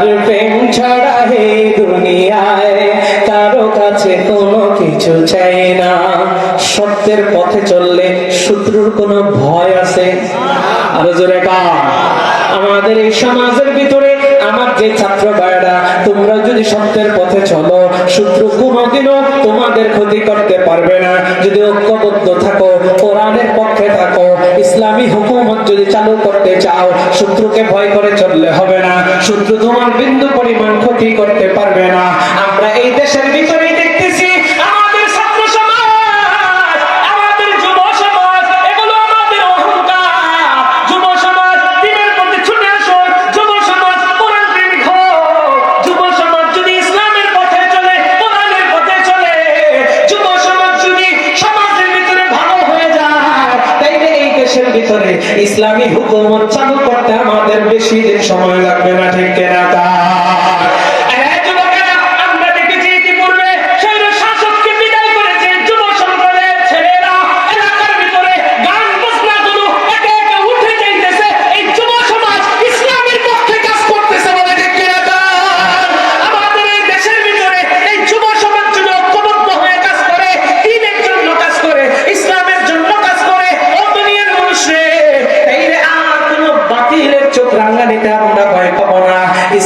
যার প্রেম ছাড়া হে দুনিয়ায় তারও কাছে কোনো কিছু চাই না। সত্যের পথে চললে শত্রুর কোনো ভয় আছে? আরও জোরে আমাদের এই সমাজের ভিতরে আমার যে ছাত্র ভাইরা তোমরা যদি সত্যের পথে চল শত্রু তোমাদের ক্ষতি করতে পারবে না। যদি ঐক্যবদ্ধ থাকো, কোরআনের পক্ষে থাকো, ইসলামী হুকুমত যদি চালু করতে চাও, শত্রুকে ভয় করে চললে হবে না। শত্রু তোমার বিন্দু পরিমাণ ক্ষতি করতে পারবে না। আমরা এই দেশের ভিতরে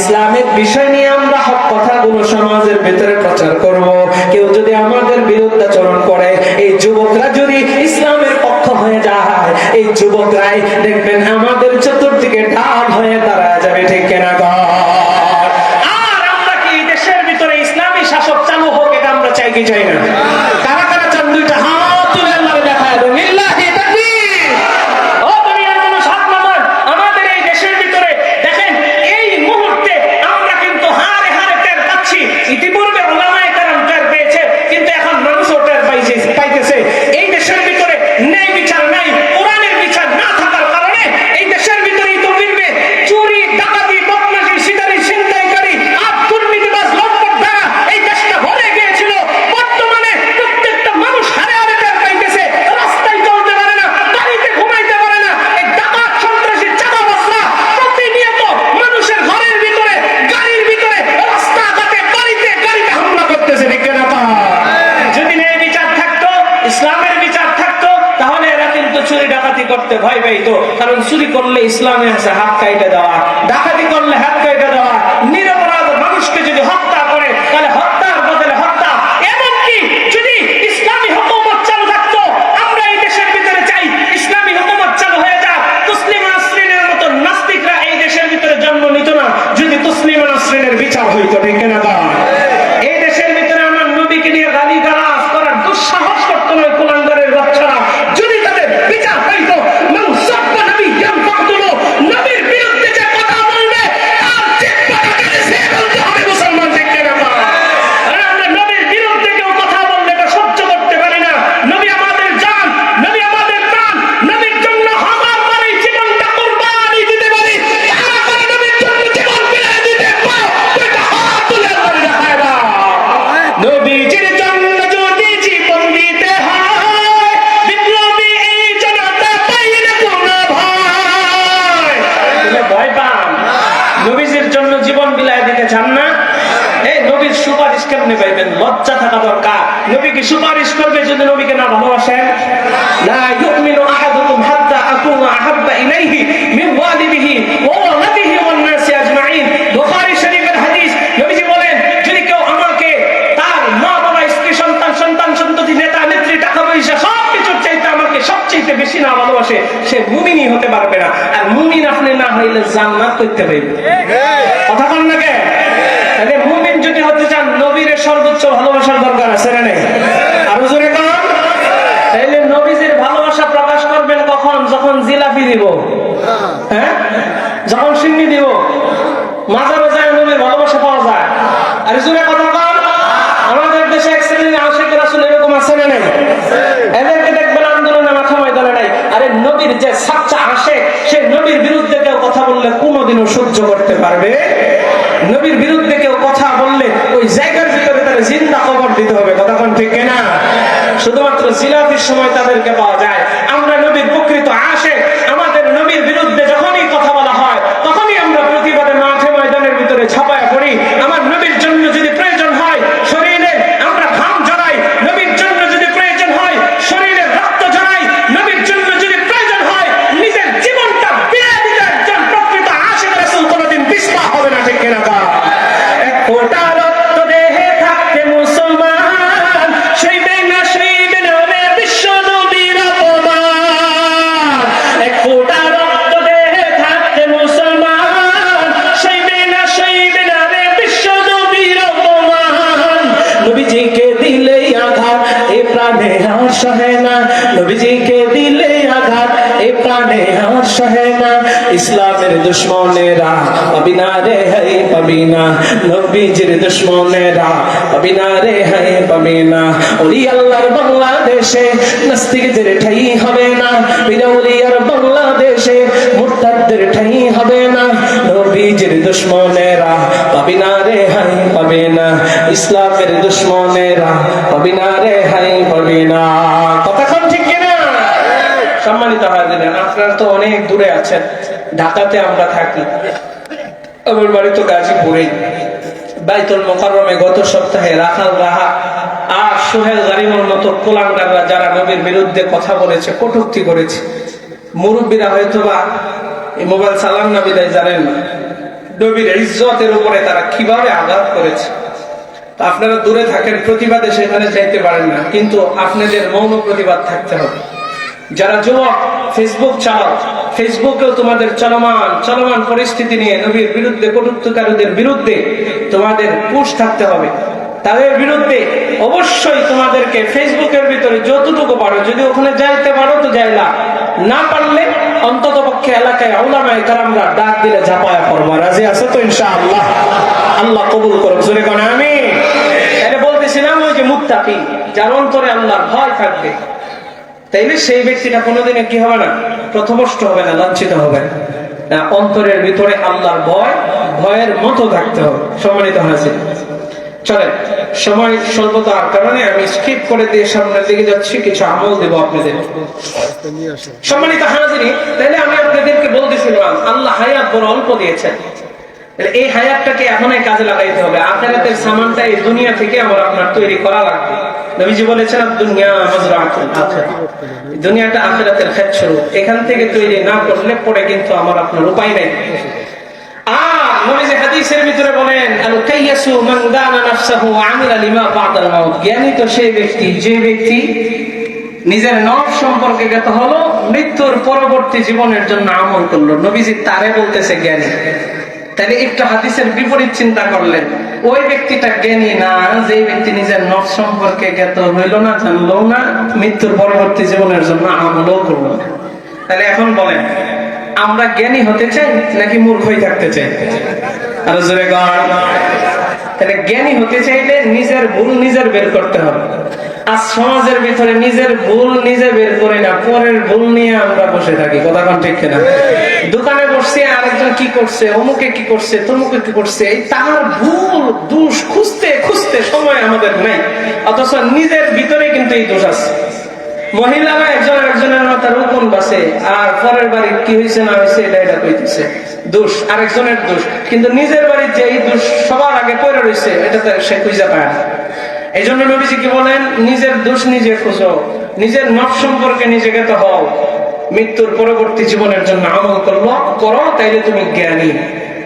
ইসলামের বিষয় নিয়ে আমরা হক কথাগুলো সমাজের ভেতরে প্রচার করব। কেউ যদি আমাদের বিরুদ্ধাচরণ করে, এই যুবকরা যদি ইসলামের পক্ষ হয়ে যায়, এই যুবকরাই দেখবেন আমাদের চতুর্দিকে ঢাল হয়ে তারা কি সুপারিশ করবে যদি নবীকে না ভালোবাসেন। না ইউমিনু আহাদুকুম হাত্তা আকুনা আহাব্বা ইলাইহি মিন ওয়ালিদিহি ওয়া ওয়ালাদিহি ওয়ান নাসি আজমাইন। বুখারী শরীফের হাদিস নবীজি বলেন যদি কেউ আমাকে তার মা বাবা স্ত্রী সন্তান সন্তান সন্ততি নেতা নেত্রী টাকা পয়সা সব কিছুর চাইতে আমাকে সবচেয়ে বেশি না ভালোবাসে সে মুমিনই হতে পারবে না। আর মুমিন আপনি না হইলে জান্নাত করতে পারবে কথা বল না কে তাহলে মুমিন যদি হতে চান হ্যাঁ? যখন সিন্নি দিব মাজারে যায় নবীর ভালোবাসা পাওয়া যায়। আর জোরে কথা কন। আমাদের দেশে এক শ্রেণির রাসুল এরকম আছে না নাই? এদেরকে দেখবেন আন্দোলনে মাথা ময়দানে নাই। আরে নবীর যে সাচ্চা আসে সে নবীর বিরুদ্ধে কেউ কথা বললে কোনোদিনও সহ্য করতে পারবে। নবীর বিরুদ্ধে কেউ কথা বললে ওই জায়গার ভিতরে তার জিন্দা খবর দিতে হবে। কথাক্ষণ ঠিক না শুধুমাত্র জিলাফির সময় তাদেরকে পাওয়া যায়। আমরা নবীর প্রকৃত আসে পাবিনা ওলি আল্লাহর বাংলাদেশে নাস্তিকদের ঠাই হবে না। বাংলাদেশে মুরতাদদের ঠাই হবে না। নবীজির পাবে না ইসলামের দুশ্মনেরা পাবিনা রে হাই পাবে কতক্ষণ ঠিক কিনা? সম্মানিত হাজিরেন আপনারা তো অনেক দূরে আছেন। ঢাকাতে আমরা থাকি। আমার বাড়ি তো গাজীপুরেই। বাইতুল মোকাররমে গত সপ্তাহে রাখাল রাহা আর সোহেল গারিমর মতো কোলাঙ্গাররা যারা নবীর বিরুদ্ধে কথা বলেছে, কটুক্তি করেছে। মুরব্বীরা হয়তো বা মোবাইল সালাম না বিদায় জানেন না। নবীর ইজ্জতের উপরে তারা কীভাবে আঘাত করেছে। আপনারা দূরে থাকেন, প্রতিবাদে সেখানে যাইতে পারেন না। কিন্তু আপনাদের মৌন প্রতিবাদ থাকতে হবে। যারা যুবক ফেসবুক চালাও। ফেসবুকেও তোমাদের চলমান চলমান পরিস্থিতি নিয়ে নবীর বিরুদ্ধে, কটুক্তকারীদের বিরুদ্ধে তোমাদের পুশ থাকতে হবে। তাদের বিরুদ্ধে অবশ্যই তোমাদেরকে ফেসবুকের ভিতরে যতটুকু পারো, যদি ওখানে যাইতে পারো তো যাইলা। না পারলে অন্তত পক্ষে এলাকায় আউলামায় কারামরা ডাক দিলে ঝাপায়া করব রাজি আছে তো ইনশাআল্লাহ? আল্লাহ আল্লাহ কবুল করুক, জোরে কোন আমি এটা বলতেছিলাম ওই যে মুত্তাকি, যার অন্তরে আল্লাহর ভয় থাকবে। তাইলে সেই ব্যক্তিটা কোনোদিনে কি হবে না? প্রথমষ্ট হবে না, লাঞ্ছিত হবে। না। অন্তরের ভিতরে আল্লাহর ভয়, ভয়ের মতো থাকতে হবে। সম্মানিত হাজির চলেন, সময় স্বল্পতার কারণে আমি স্কিপ করে দিয়ে সামনের দিকে যাচ্ছি, কিছু আমল দেব আপনাদের। সম্মানিত হাজিরি তাহলে আমি আপনাদেরকে বলতেছিলাম, আল্লাহ হায়াত বড় অল্প দিয়েছেন। এই হায়াতটাকে এখনই কাজে লাগাইতে হবে। আখেরাতের সামানটা এই দুনিয়া থেকে আমার আপনার তৈরি করা লাগবে। নবীজি বলেছেন দুনিয়াটা শুরু এখান থেকে তৈরি না করলে পরে কিন্তু আমার আপনার উপায় নাই। জ্ঞানী তো সেই ব্যক্তি, যে ব্যক্তি নিজের নফ সম্পর্কে হলো, মৃত্যুর পরবর্তী জীবনের জন্য আমল করল। নবীজি তারে বলতেছে জ্ঞানী। তাহলে একটু হাদিসের বিপরীত চিন্তা করলেন, ওই ব্যক্তিটা জ্ঞানী না যে ব্যক্তি নিজের নফ সম্পর্কে জ্ঞাত হইল না জানলো না, মৃত্যুর পরবর্তী জীবনের জন্য আমলও করল না। তাহলে এখন বলেন, আমরা জ্ঞানী হতে চাই নাকি মূর্খই থাকতে চাই? আরও জোরে গান তাহলে জ্ঞানী হতে চাইলে নিজের ভুল নিজের বের করতে হবে। আজ সমাজের ভিতরে নিজের ভুল নিজে বের করে না, পরের ভুল নিয়ে আমরা বসে থাকি, কথা কোন ঠিক কিনা? দোকানে বসছে, আরেকজন কি করছে, অমুকে কি করছে, তমুকে কি করছে তার ভুল, দোষ খুঁজতে খুঁজতে সময় আমাদের নাই, অথচ নিজের ভিতরে কিন্তু এই দোষ আছে। মহিলারা একজন একজনের মাথার রোপণ বাসে, আর পরের বাড়ি কি হয়েছে না হয়েছে, এটা এটা কইতেছে। দোষ, আরেকজনের দোষ, কিন্তু নিজের বাড়ির যে এই দোষ সবার আগে পড়ে রয়েছে এটা তো সে খুঁজে পায় না। এই জন্য নবীজি কি বলেন? নিজের দোষ নিজে খুঁজো। নিজের নফ সম্পর্কে নিজেকে তো হও। মৃত্যুর পরবর্তী জীবনের জন্য আমল করল, করো, তাইলে তুমি জ্ঞানী।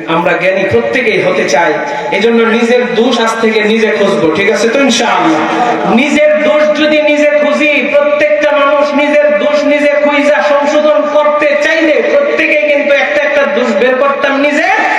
আমরা জ্ঞানী প্রত্যেকেই হতে চাই। এই জন্য নিজের দোষ আজ থেকে নিজে খুঁজবো, ঠিক আছে তো ইনশাআল্লাহ? নিজের দোষ যদি নিজে খুঁজি, প্রত্যেকটা মানুষ নিজের দোষ নিজে খুঁজা সংশোধন করতে চাইলে প্রত্যেকেই কিন্তু একটা একটা দোষ বের করতাম নিজে।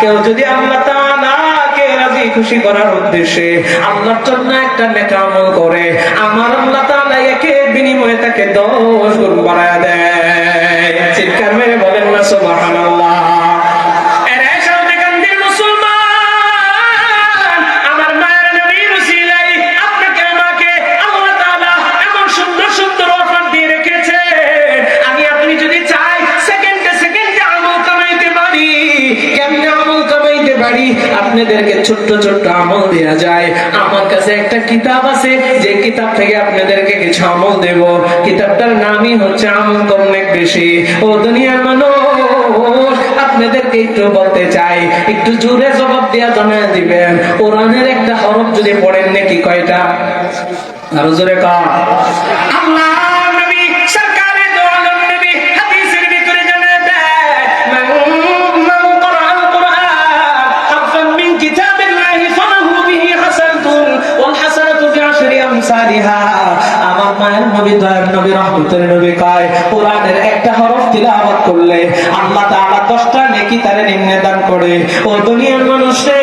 কেউ যদি আল্লাহ তাআলাকে রাজি খুশি করার উদ্দেশ্যে আল্লাহর জন্য একটা নেক আমল করে, আমার আল্লাহ তাআলা একে বিনিময়ে তাকে দশ গুণ বাড়ায় দেয়। চিৎকার মেরে বলেন না, সুবহানাল্লাহ। ছোট্ট ছোট্ট আমল দেয়া যায়। আমার কাছে একটা কিতাব আছে, যে কিতাব থেকে আপনাদেরকে কিছু আমল দেব। কিতাবটার নামই হচ্ছে আমল কম বেশি। ও দুনিয়ার মানুষ, আপনাদেরকে একটু বলতে চাই, একটু জোরে জবাব দেওয়া জানা দিবেন। কোরআনের একটা হরফ যদি পড়েন নাকি কয়টা? আরও জোরে কর আল্লাহ! আমার মায়ের নবী নবী, রহমতের নবী কয়, কোরআনের একটা হরফ করলে আল্লাহ নেকি তারে নিম্নে দান করে। ও দুনিয়ার মানুষে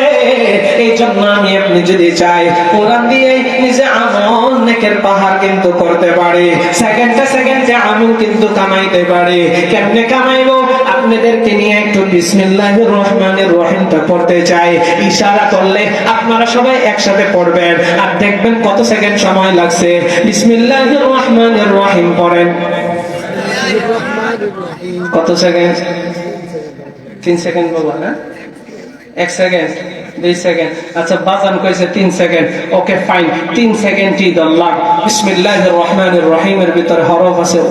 এই জন্য আমি যদি চাই, কোরআন দিয়ে নিজে আমল নেকের পাহাড় কিন্তু করতে পারে। সেকেন্ডে সেকেন্ডে আমল কিন্তু কামাইতে পারে। কেমনে কামাইবো? আপনাদেরকে নিয়ে একটু বিসমিল্লাহির রহমানির রহিমটা পড়তে চাই। ইশারা করলে আপনারা সবাই একসাথে পড়বেন। আর দেখবেন কত সেকেন্ড সময় লাগছে। বিসমিল্লাহির রহমানির রহিম পড়েন। কত সেকেন্ড? তিন সেকেন্ড বাবা হ্যাঁ? এক সেকেন্ড আচ্ছা বাজান কইছে তিন সেকেন্ড। ওকে, ফাইন।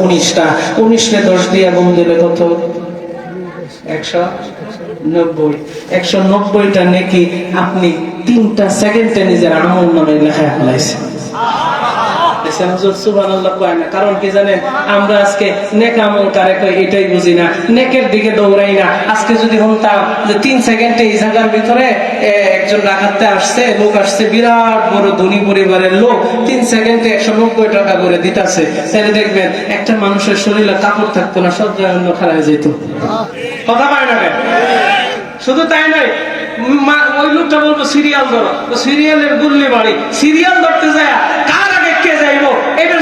উনিশটা। উনিশটা দশ দিয়ে গুণ দিলে কত? একশো নব্বই। একশো নব্বইটা নাকি আপনি তিনটা সেকেন্ডে নিজের আমল নামে লেখা ফেলাইছেন। হুজুর, সুবহানাল্লাহ কয় না। কারণ কি জানেন? আমরা আজকে আমল এটাই বুঝি না। নেকের দিকে দৌড়াই না। আজকে যদি যে সেকেন্ডে এই জায়গার ভিতরে একজন ডাকাতে আসছে, লোক আসছে, বিরাট বড় ধনী পরিবারের লোক সেকেন্ডে একশো নব্বই টাকা করে দিতেছে। তাহলে দেখবেন, একটা মানুষের শরীরে কাপড় থাকতো না, সব অন্য খারাপ যেত। কথা পায় না শুধু তাই নয় ওই লোকটা বলব, সিরিয়াল ধরো। সিরিয়ালের গুল্লি বাড়ি। সিরিয়াল ধরতে যায় কার আগে কে যাইবো এটার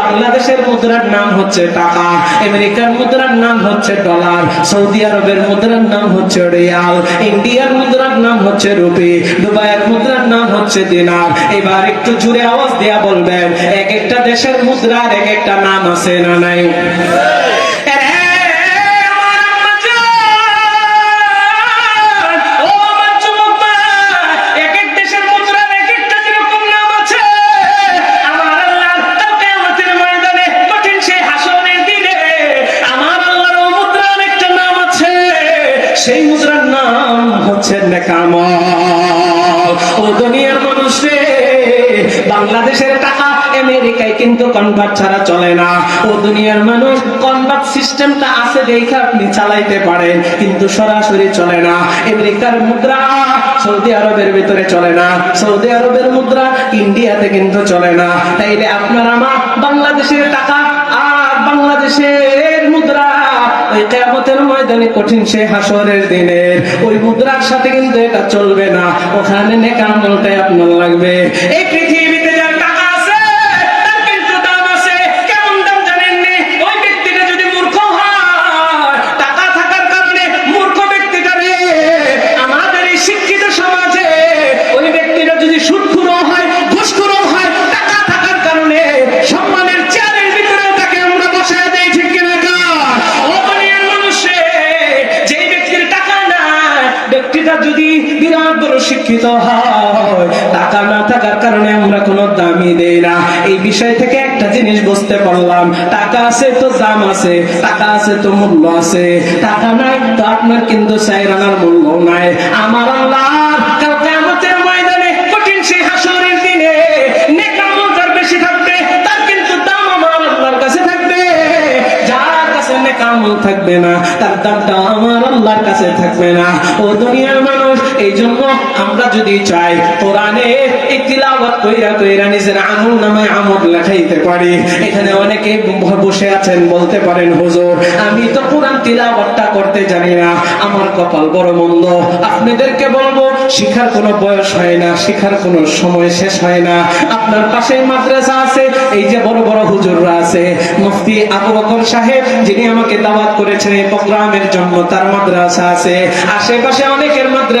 বাংলাদেশের মুদ্রার নাম হচ্ছে টাকা, আমেরিকার মুদ্রার নাম হচ্ছে ডলার, সৌদি আরবের মুদ্রার নাম হচ্ছে রিয়াল, ইন্ডিয়ার মুদ্রার নাম হচ্ছে রুপি, দুবাইয়ের মুদ্রার নাম হচ্ছে দিনার। এবার একটু জুড়ে আওয়াজ দেয়া বলবেন, এক একটা দেশের মুদ্রার এক একটা নাম আছে না নাই? আমেরিকায় কিন্তু কনভার্ট ছাড়া চলে না। ও দুনিয়ার মানুষ কনভার্ট সিস্টেমটা আছে দেখে আপনি চালাইতে পারেন, কিন্তু সরাসরি চলে না। আমেরিকার মুদ্রা সৌদি আরবের ভিতরে চলে না। সৌদি আরবের মুদ্রা ইন্ডিয়াতে কিন্তু চলে না। তাইলে আপনার আমার বাংলাদেশের টাকা আর বাংলাদেশের মুদ্রা সাথে কিন্তু এটা চলবে না। ওখানে আপনার লাগবে। এই পৃথিবীতে টাকা না থাকার কারণে আমরা কোনো দামি দেই না। এই বিষয় থেকে একটা জিনিস বুঝতে পারলাম। টাকা আছে তো দাম আছে, টাকা আছে তো মূল্য আছে। টাকা নাই তো আপনার কিন্তু চাইরানার মূল্য নাই। আমার থাকবে না, তার দামটা আমার আল্লাহর কাছে থাকবে না। ও দুনিয়ার মানুষ এই জন্য আমরা যদি চাই কোরআনে কইরা কইরা নিজের আমল নামে আমল লেখাইতে পারি। এখানে অনেকে বসে আছেন, বলতে পারেন, হুজুর, আমি তো কোরআন তিলাওয়াতটা করতে জানি না। আমার কপাল বড় মন্দ। আপনাদেরকে বলব, শিখার কোনো বয়স হয় না, শিখার কোনো সময় শেষ হয় না। আপনার পাশে মাদ্রাসা আছে, এই যে বড় বড় হুজুররা আছে। মুফতি আবু বকর সাহেব, যিনি আমাকে দাওয়াত করেছেন এই প্রোগ্রামের জন্য, তার মাদ্রাসা আছে। আশেপাশে অনেকের মাদ্রাসা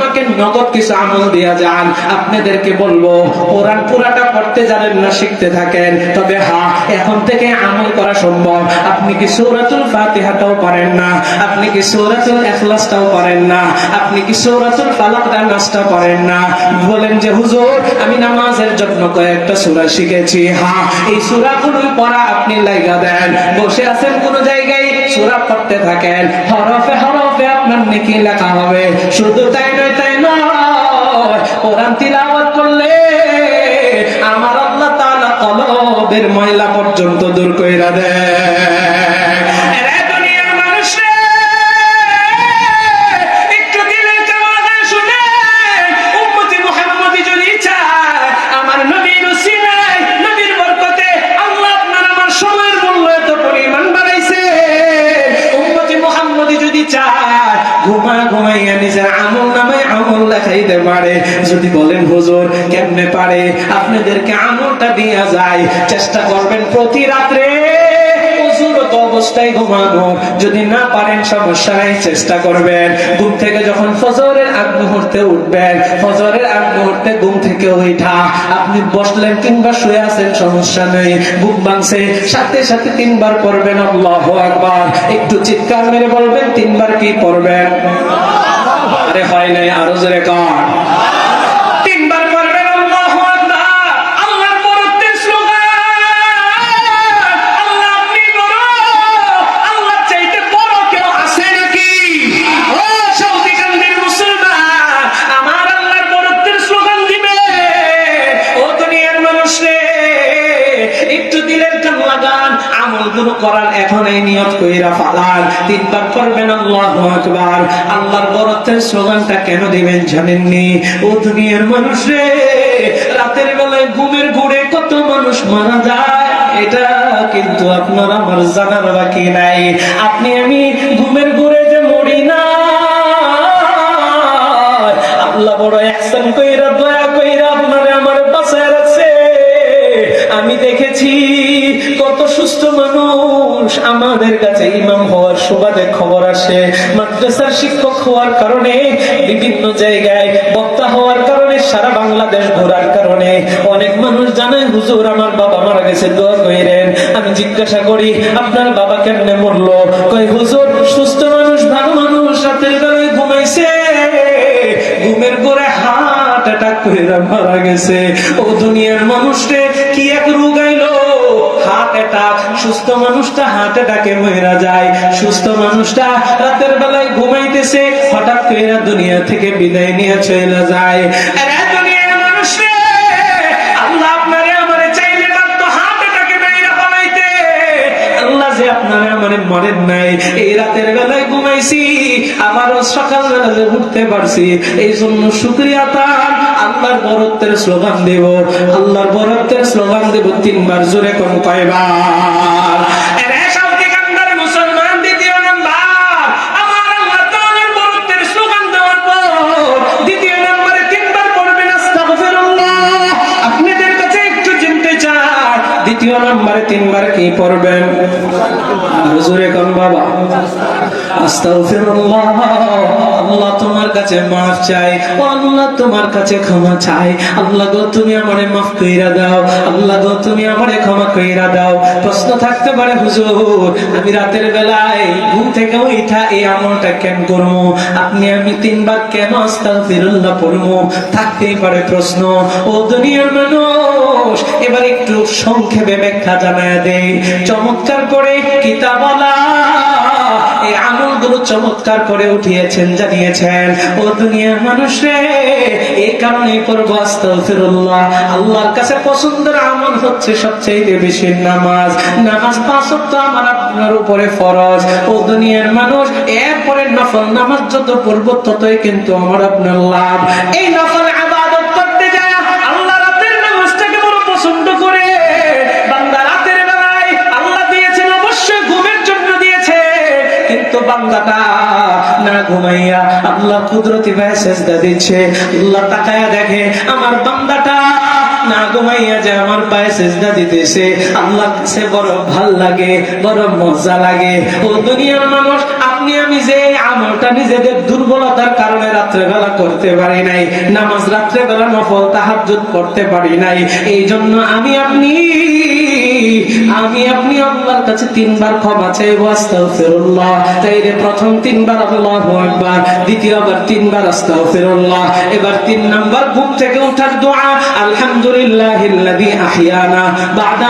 আমাকে নগদ কিছু আমল দিয়া যান। আপনাদেরকে বলব, কোরআন পুরাটা পড়তে জানেন না, শিখতে থাকেন। তবে হ্যাঁ এখন থেকে আমল করা সম্ভব। আপনি কি সূরাতুল ফাতিহাটাও পারেন না? আপনি কি সূরাতুল ইখলাসটাও পারেন না? আপনি কি সূরাতুল ফালাকটা নাচটা পারেন না? বলেন যে, হুজুর, আমি নামাজের জন্য কয়েকটা সূরা শিখেছি। হ্যাঁ এই সূরাগুলোই পড়া আপনি লাইগা দেন। বসে আছেন কোন জায়গায়? সূরা পড়তে থাকেন, হরফে হরফে আপনার নেকি লেখা হবে। শুধু তাই নয় তাই নয়, কোরআন করলে আমার আল্লাহ তাআলা কলবের ময়লা পর্যন্ত দূর কইরা দেয় পারে, আপনাদেরকে আমলটা দিয়া যায়। চেষ্টা করবেন প্রতি রাত্রে অবস্থায় যদি না পারেন, সমস্যা চেষ্টা করবেন। ঘুম থেকে যখন ফজরের আগ মুহূর্তে উঠবেন, ফজরের আগ মুহূর্তে ঘুম থেকে আপনি বসলেন শুয়ে আছেন, সমস্যা নেই। ঘুম ভাঙছে, সাথে সাথে তিনবার পড়বেন, আল্লাহ আকবার। একটু চিৎকার মেরে বলবেন, তিনবার কি পড়বেন? আরে হয় নাই, আরও জোরে কর। লাগান আমলগুলো করার নিয়ত কইরা ফালান। তিনবার করবেন আল্লাহু আকবার। আল্লাহর স্লোগানটা কেন দিবেন ও দুনিয়ার রাতের বেলায় ঘুমের ঘুরে কত মানুষ মারা যায়, এটা কিন্তু আপনার আমার জানার বাকি নাই। আপনি আমি ঘুমের ঘুরে যে মরি না, আল্লাহ বড় একসান কইরা, দয়া কইরা আপনারে আমার বাসায় আমি দেখেছি সুস্থ মানুষ, আমাদের কাছে ইমাম হওয়ার সুবাদে খবর আসে। মাদ্রাসার শিক্ষক হওয়ার কারণে, বিভিন্ন জায়গায় বক্তা হওয়ার কারণে, সারা বাংলাদেশ ঘোরার কারণে। অনেক মানুষ জানে, হুজুর, আমার বাবা মারা গেছে, দোয়া কইরেন। আমি জিজ্ঞাসা করি, আপনার বাবা কেমনে মরলো? কই হুজুর, সুস্থ মানুষ, ভালো মানুষ, রাতের বেলায় ঘুমাইছে। ঘুমের করে হার্ট অ্যাটাক করে মারা গেছে। ও দুনিয়ার মানুষকে কি এক রোগ অ্যাটাক সুস্থ মানুষটা হার্ট অ্যাটাকে যায়। সুস্থ মানুষটা রাতের বেলায় ঘুমাইতেছে হঠাৎ করে দুনিয়া থেকে বিদায় নিয়ে চলে যায়। আরে দুনিয়ার মানুষ রে, আল্লাহ আপনারে আমারে চাইলে পারতো হার্ট অ্যাটাকে মেয়েরা ফলাইতে। আল্লাহ যে আপনারে আমারে মরেন নাই এই রাতের বেলায় ঘুমাইছি আবারও সকাল বেলা উঠতে পারছি এই জন্য শুক্রিয়া তার আল্লাহর বরত্বের স্লোগান দেব। আল্লাহর বরত্বের স্লোগান দেব তিনবার জোরে কোন কয়বার। তিনবার কি পড়বেন? বাবা। আমি রাতের বেলায় ঘুম থেকে উঠা এই আমলটা কেন করব আপনি, আমি তিনবার কেন থাকতেই পারে প্রশ্ন। ও দুনিয়ার মানুষ, এবার একটু সংক্ষেপে ব্যাখ্যা জানায় দেই। চমৎকার করে কিতাবলা এই আমলগুলো চমৎকার করে উঠিয়েছেন, জানিয়েছেন, ও দুনিয়ার মানুষে এই কারণে করব আস্তাগফিরুল্লাহ। আল্লাহর কাছে পছন্দের আমল হচ্ছে সবচেয়ে বেশি নামাজ। নামাজ পাঁচ ওয়াক্ত আমার আপনার উপরে ফরজ। ও দুনিয়ার মানুষ এরপরে নফল নামাজ যত পড়ব ততই কিন্তু আমার আপনার লাভ। এই নফল কিন্তু বান্দাটা না ঘুমাইয়া আল্লাহ কুদরতি ভাই সেজদা দিচ্ছে, আল্লাহ তাকায়া দেখে আমার বান্দাটা না ঘুমাইয়া যে আমার পায়ে সেজদা দিতেছে। আল্লাহ কাছে বড় ভালো লাগে, বড় মজা লাগে। ও দুনিয়ার মানুষ, আপনি আমি যে আমলটা নিজেদের দুর্বলতার কারণে রাত্রেবেলা করতে পারি নাই, নামাজ রাত্রেবেলা নফল তাহাজ্জুদ করতে পারি নাই এই জন্য আমি আপনি আমি, আপনি আল্লাহর কাছে তিনবার ক্ষমা চাইব প্রথম তিনবার আল্লাহু আকবার, দ্বিতীয়বার তিনবার এবার তিন নাম্বার থেকে ওঠার দোয়া, আলহামদুলিল্লাহিল্লাযী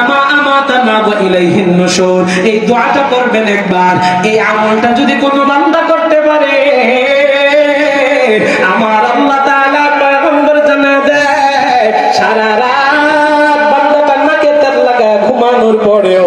মা আমাতানা ওয়া ইলাইহিন নুশুর। এই দোয়াটা করবেন একবার। এই আমলটা যদি কোনো বান্দা করতে পারে, আমার ঘুমানোর